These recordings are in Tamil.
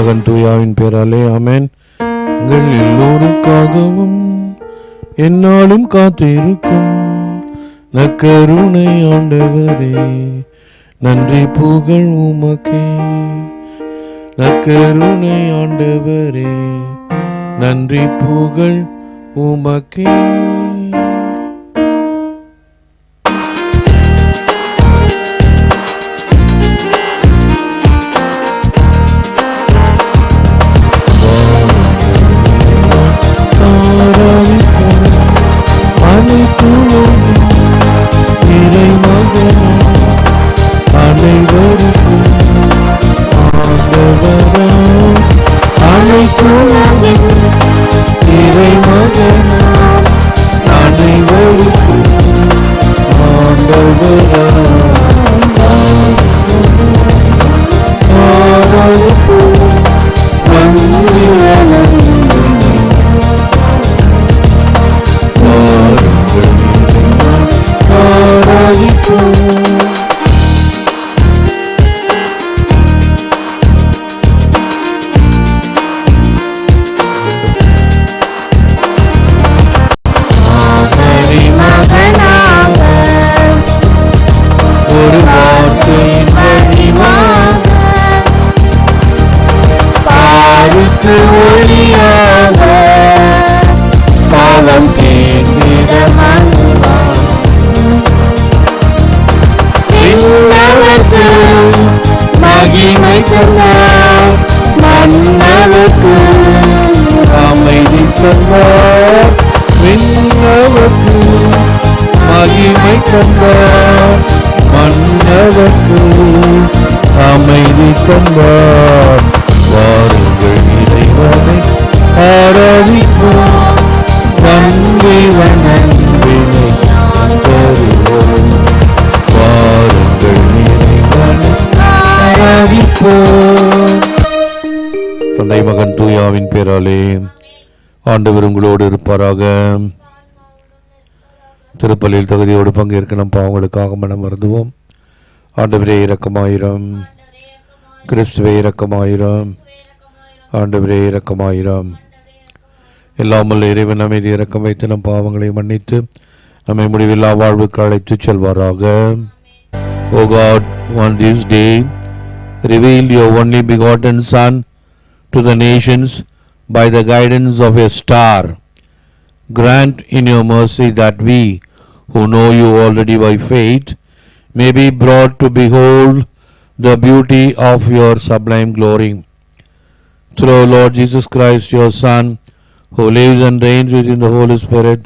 மகன் தூயாவின் பேராலே ஆமென். உங்கள் எல்லோருக்காகவும் என்னாலும் காத்திருக்கும் நக்கருணை ஆண்டவரே. நன்றி புகழ் உமக்கே. நக்கருணை ஆண்டவரே. நன்றி புகழ் உமக்கே. Ooh, மகிமை தந்தார் மன்னவர்க்கு அமைதி தந்தார் விண்ணவர்க்கு மகிமை தந்தார் மன்னவர்க்கு அமைதி தந்தார் வாருங்கள் இறைவனை ஆராதிக்கும் வந்தி வணங்க தூயாவின் ஆண்டவர் உங்களோடு இருப்பாராக. திருப்பலியில் தகுதியோடு பங்கேற்க நம் பாவங்களுக்காக மனம் வருந்துவோம். ஆண்டவரே இரக்கமாயிரம். கிறிஸ்துவே இரக்கமாயிரம். ஆண்டவரே இரக்கமாயிரம். எல்லாமல் இறைவன் அமைதி இறக்கம் வைத்து நம் பாவங்களை மன்னித்து நம்மை முடிவில்லா வாழ்வுக்கு அழைத்து செல்வாராக. O God on this day reveal your only begotten son to the nations by the guidance of a star. Grant in your mercy that we, who know you already by faith, may be brought to behold the beauty of your sublime glory. Through Lord Jesus Christ, your Son, who lives and reigns within the Holy Spirit,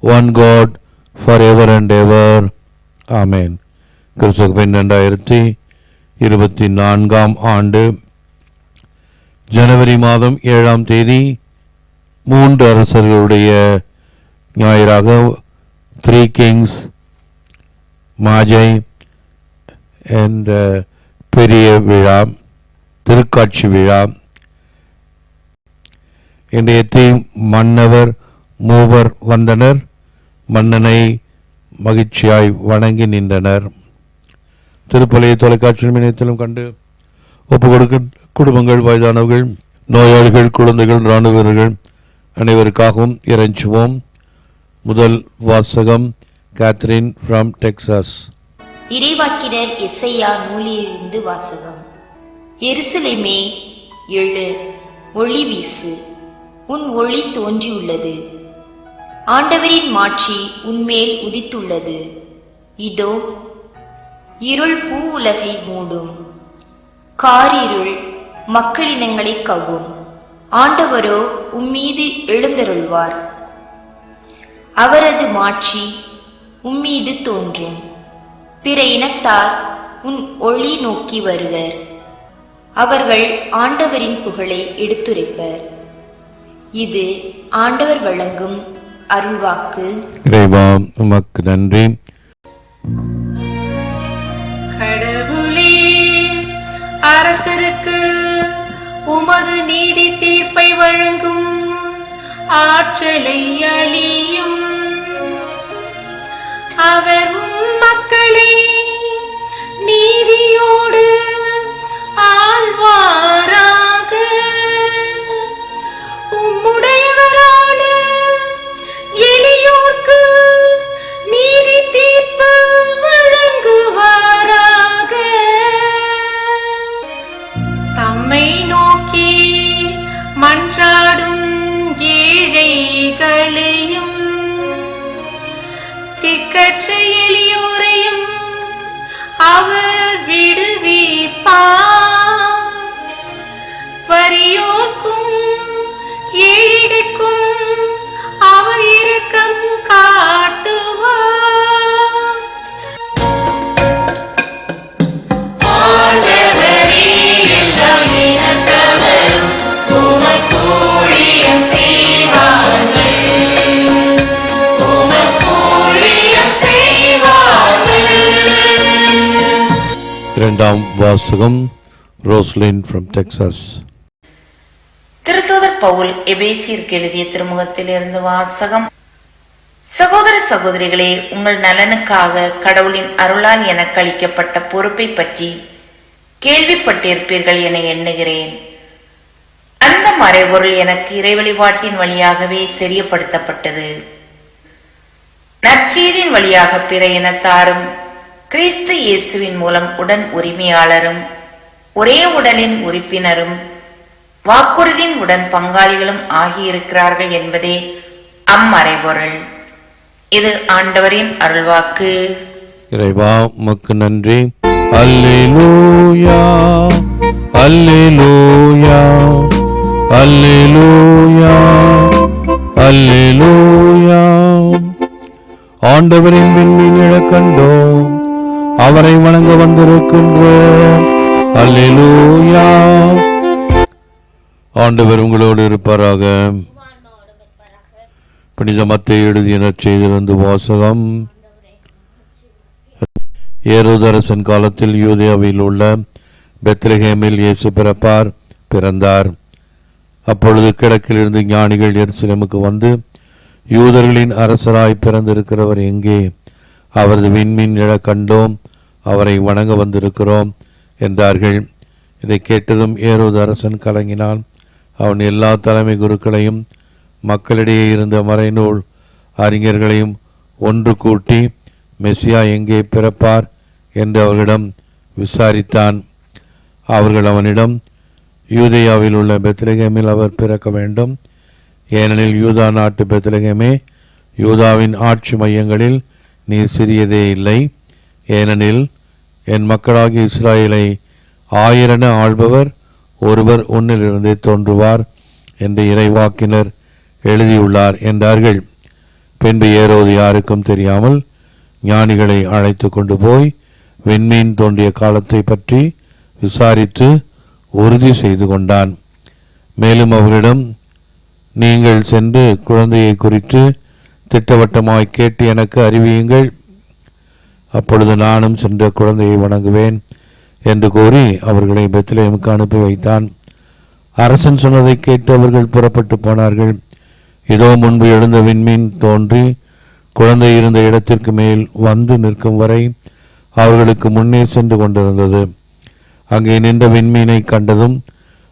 one God, forever and ever. Amen. கிறிஸ்துவின் ரெண்டாயிரத்தி இருபத்தி நான்காம் ஆண்டு ஜனவரி மாதம் ஏழாம் தேதி மூன்று அரசர்களுடைய ஞாயிறாக த்ரீ கிங்ஸ் மாஜை என்ற பெரிய விழா திருக்காட்சி விழா. இன்றைய தீம் மன்னவர் மூவர் வந்தனர். மன்னனை மகிழ்ச்சியாய் வணங்கி நின்றனர். திருப்பலையை தொலைக்காட்சி இணையத்திலும் கண்டு ஒப்பு கொடுக்க குடும்பங்கள் வயதானவர்கள் நோயாளிகள் குழந்தைகள் இராணுவ வீரர்கள் அனைவருக்காகவும் இறைஞ்சுவோம். முதல் வாசகம் கேத்ரின் ஃப்ரம் டெக்சாஸ் இறைவாக்கினர் இசையா நூலிலிருந்து வாசகம். எருசலேமே எழு ஒளி வீசு உன் ஒளி தோன்றியுள்ளது. ஆண்டவரின் மாட்சி உன்மேல் உதித்துள்ளது. இதோ இருள் பூ உலகை மூடும். காரிருள் மக்களினங்களை கவ்வும். ஆண்டவரோ உம்மீது எழுந்தருள்வார். அவரது மாட்சி உம்மீது தோன்றும். பிற இனத்தார் உன் ஒளி நோக்கி வருவர். அவர்கள் ஆண்டவரின் புகழை எடுத்துரைப்பர். இது ஆண்டவர் வழங்கும் அருள்வாக்கு. இறைவா உமக்கு நன்றி. கடவுளே அரசருக்கு உமது நீதி தீர்ப்பை வழங்கும் ஆற்றலை அழியும். திகழையும் திக்கற்ற எளியோரையும் அவர் விடுவிப்பா. வரியோர்க்கும் ஏழிகளுக்கும் அவர் இரக்கம் காட்டும். இரண்டாம் வாசகம் ரோஸ்லின் ஃப்ரம் டெக்சாஸ் திருத்தூதர் பவுல் எபேசியிற்கு எழுதிய திருமுகத்தில் இருந்து வாசகம். சகோதர சகோதரிகளே உங்கள் நலனுக்காக கடவுளின் அருளால் எனக்கு அளிக்கப்பட்ட பொறுப்பை பற்றி கேள்விப்பட்டிருப்பீர்கள் என எண்ணுகிறேன். அந்த மறைபொருள் எனக்கு இறைவழிபாட்டின் வழியாகவே தெரியப்படுத்தப்பட்டது. நற்செய்தியின் வழியாக பிற இனத்தாரும் கிறிஸ்து இயேசுவின் மூலம் உடன் உரிமையாளரும் ஒரே உடலின் உறுப்பினரும் வாக்குறுதியின் உடன் பங்காளிகளும் ஆகியிருக்கிறார்கள் என்பதே அம்மறைபொருள். இது ஆண்டவரின் அருள்வாக்கு. இறைவா உமக்கு நன்றி. அல்லேலூயா அல்லேலூயா அல்லேலூயா அல்லேலூயா. ஆண்டவரின் விண்மீன் இழக்கண்டோம். அவரை வணங்க வந்திருக்கின்றோம். அல்லேலூயா. ஆண்டவர் உங்களோடு இருப்பாராக. புனித மத்தை எழுதிய நற்செய்திலிருந்து வாசகம். ஏரோதரசன் காலத்தில் யூதியாவில் உள்ள பெத்ரஹேமில் இயேசு பிறப்பார் பிறந்தார். அப்பொழுது கிழக்கிலிருந்து ஞானிகள் எருசலேமுக்கு வந்து யூதர்களின் அரசராய் பிறந்திருக்கிறவர் எங்கே? அவரது விண்மீன் எழக் கண்டோம் அவரை வணங்க வந்திருக்கிறோம் என்றார்கள். இதை கேட்டதும் ஏரோது அரசன் கலங்கினான். அவன் எல்லா தலைமை குருக்களையும் மக்களிடையே இருந்த மறைநூல் அறிஞர்களையும் ஒன்று கூட்டி மெஸ்ஸியா எங்கே பிறப்பார்? என்று அவர்களிடம் விசாரித்தான். அவர்கள் அவனிடம் யூதேயாவில் உள்ள பெத்லகேமில் அவர் பிறக்க வேண்டும். ஏனெனில் யூதா நாட்டு பெத்லகேமே யூதாவின் ஆட்சி மையங்களில் நீ சிறியதே இல்லை. ஏனெனில் என் மக்களாகிய இஸ்ராயலை ஆயிரன ஆள்பவர் ஒருவர் உன்னிலிருந்தே தோன்றுவார் என்று இறைவாக்கினர் எழுதியுள்ளார் என்றார்கள். பின்பு ஏறோது யாருக்கும் தெரியாமல் ஞானிகளை அழைத்து கொண்டு போய் விண்மீன் தோன்றிய காலத்தை பற்றி விசாரித்து உறுதி செய்து கொண்டான். மேலும் அவரிடம் நீங்கள் சென்று குழந்தையை குறித்து திட்டவட்டமாய் கேட்டு எனக்கு அறிவியுங்கள். அப்பொழுது நானும் சென்ற குழந்தையை வணங்குவேன் என்று கூறி அவர்களை பெத்லேமுக்கு அனுப்பி வைத்தான். அரசன் சொன்னதை கேட்டு அவர்கள் புறப்பட்டு போனார்கள். இதோ முன்பு எழுந்த விண்மீன் தோன்றி குழந்தை இருந்த இடத்திற்கு மேல் வந்து நிற்கும் வரை அவர்களுக்கு முன்னே சென்று கொண்டிருந்தது. அங்கே நின்ற விண்மீனை கண்டதும்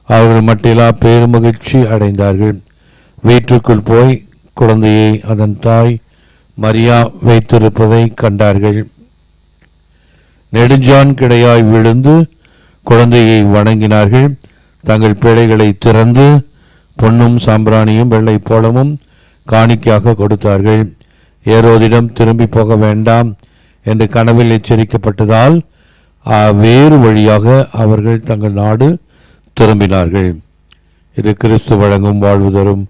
அவர்கள் மட்டிலா பெருமகிழ்ச்சி அடைந்தார்கள். வீட்டுக்குள் போய் குழந்தையை அதன் தாய் மரியா வைத்திருப்பதை கண்டார்கள். நெடுஞ்சான் கிடையாய் விழுந்து குழந்தையை வணங்கினார்கள். தங்கள் பிழைகளை திறந்து பொன்னும் சாம்பிராணியும் வெள்ளை போலமும் காணிக்கையாக கொடுத்தார்கள். ஏரோதிடம் திரும்பி போக வேண்டாம் என்று கனவில் எச்சரிக்கப்பட்டதால் வேறு வழியாக அவர்கள் தங்கள் நாடு திரும்பினார்கள். இது கிறிஸ்து வழங்கும் வாழ்வு தரும்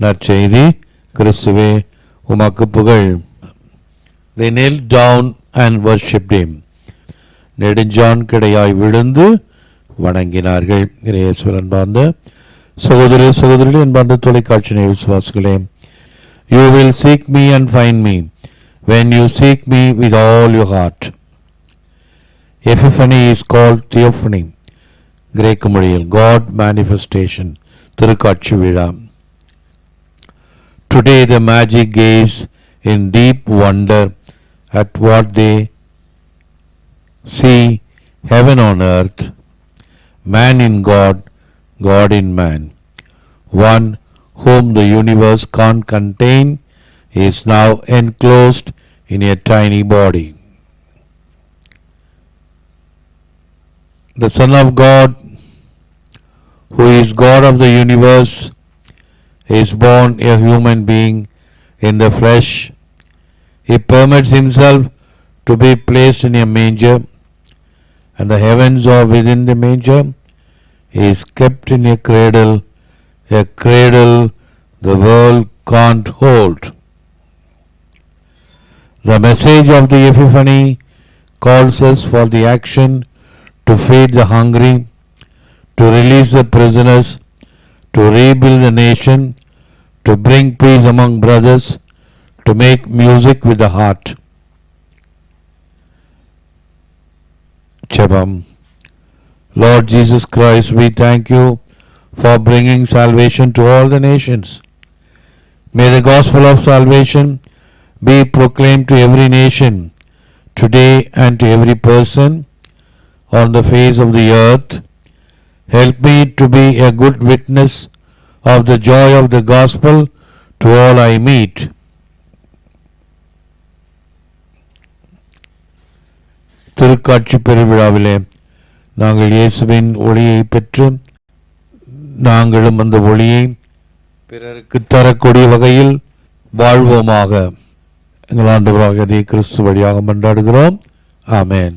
நற்செய்தி. கிறிஸ்துவே உமக்கு புகழ். They knelt down and worshipped them நெடுஞ்சான் கிடையாய் விழுந்து வணங்கினார்கள். இறையேசுவர் அன்பார்ந்த சகோதரி சகோதரிகள் அன்பார்ந்த தொலைக்காட்சி விசுவாசுகளே விசுவாசிகளே you will seek me and find me when you seek me with all you heart epiphany is called theophany கிரேக்க மொழியில் காட் மேனிஃபெஸ்டேஷன் திருக்காட்சி விழா. Today the magic gaze in deep wonder at what they see heaven on earth, man in God, God in man. One whom the universe can't contain is now enclosed in a tiny body. The Son of God, who is God of the universe, is born a human being in the flesh, He permits himself to be placed in a manger, and the heavens are within the manger. He is kept in a cradle, a cradle the world can't hold. The message of the Epiphany calls us for the action to feed the hungry, to release the prisoners, to rebuild the nation, to bring peace among brothers, to make music with the heart. Chabam. Lord Jesus Christ, we thank you for bringing salvation to all the nations. May the gospel of salvation be proclaimed to every nation today and to every person on the face of the earth. Help me to be a good witness of the joy of the gospel to all I meet. திருக்காட்சி பெருவிழாவிலே நாங்கள் இயேசுவின் ஒளியை பெற்று நாங்களும் அந்த ஒளியை பிறருக்கு தரக்கூடிய வகையில் வாழ்வோமாக. எங்கள் ஆண்டு கிறிஸ்து வழியாக மன்றாடுகிறோம். ஆமேன்.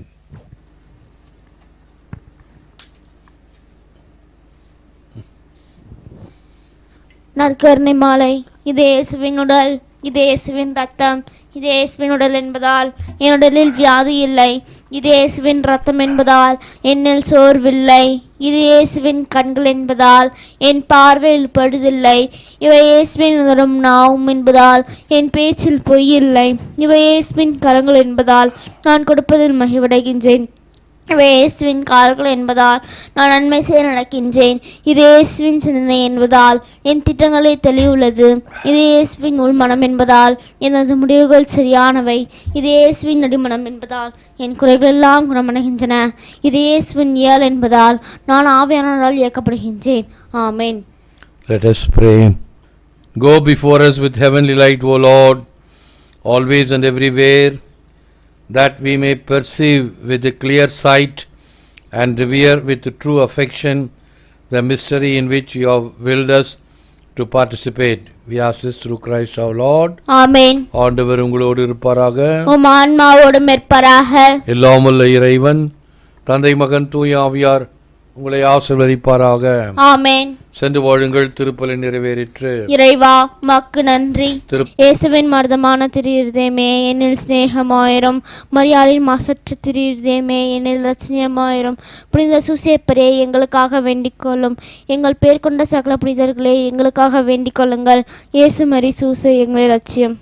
நற்கருணை மாலை. இது இயேசுவின் உடல் இது இயேசுவின் ரத்தம் இது இயேசுவின் உடல் என்பதால் என் உடலில் வியாதி இல்லை. இது இயேசுவின் ரத்தம் என்பதால் என்னில் சோர்வில்லை. இது இயேசுவின் கண்கள் என்பதால் என் பார்வையில் படுதில்லை. இவை இயேசுவின் உதரும் நாவும் என்பதால் என் பேச்சில் பொய் இல்லை. இவை இயேசுவின் கரங்கள் என்பதால் நான் கொடுப்பதில் மகிழ்வடைகின்றேன். இயேசுவின் கால்கள் என்பதால் நான் நன்மை செய்ய நடக்கின்றேன். இது இயேசுவின் சிந்தனை என்பதால் என் திட்டங்களே தெளிவுள்ளது. இது இயேசுவின் உள்மனம் என்பதால் எனது முடிவுகள் சரியானவை. இது இயேசுவின் நடுமணம் என்பதால் என் குறைகள் எல்லாம் குணமடைகின்றன. இது இயேசுவின் இயல் என்பதால் நான் ஆவியானவரால் இயக்கப்படுகின்றேன். ஆமேன். Let us pray. Go before us with heavenly light, O Lord, always and everywhere, that we may perceive with a clear sight and revere with true affection the mystery in which you have willed us to participate. We ask this through Christ our Lord. ஆமென் ஆண்டவர் உங்களோடு இருப்பாராக உம் ஆன்மாவோடு மெற்பராக எல்லாமுள்ள இறைவன் தந்தை மகன் தூய ஆவியார் உங்களை ஆசிர்வதிப்பாராக. ஆமென். சென்று வாழுங்கள் திருப்பலி நிறைவேறிற்று. இறைவா மக்கு நன்றி. இயேசுவின் மர்தமான திரியிருதேமே என்னில் சிநேகமாயிரும். மரியாளின் மாசற்ற திரியிருதேமே என்னில் ரச்சனியமாயிரும் புனித சுசேப்பரே எங்களுக்காக வேண்டிக் கொள்ளும். எங்கள் பேர் கொண்ட சகல புனிதர்களே எங்களுக்காக வேண்டிக் கொள்ளுங்கள். இயேசு மரி சூசை எங்களை லட்சியம்.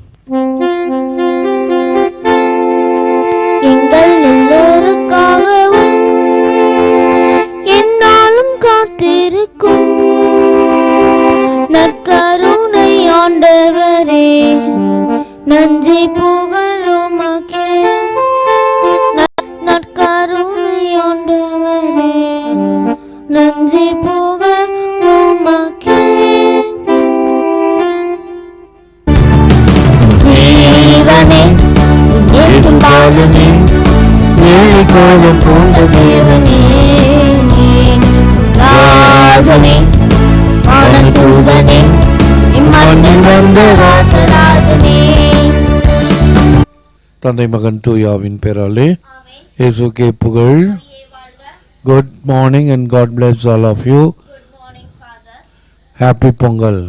பாலனே ஏழை கோலம் பூண்ட தேவனே. ராஜனே ஆனந்தூதனே இம்மண்ணில் வந்த ராசராஜனே தந்தை மகன் தூயாவின் பேராலே இயேசுக்கே புகழ். Good morning and God bless all of you happy Pongal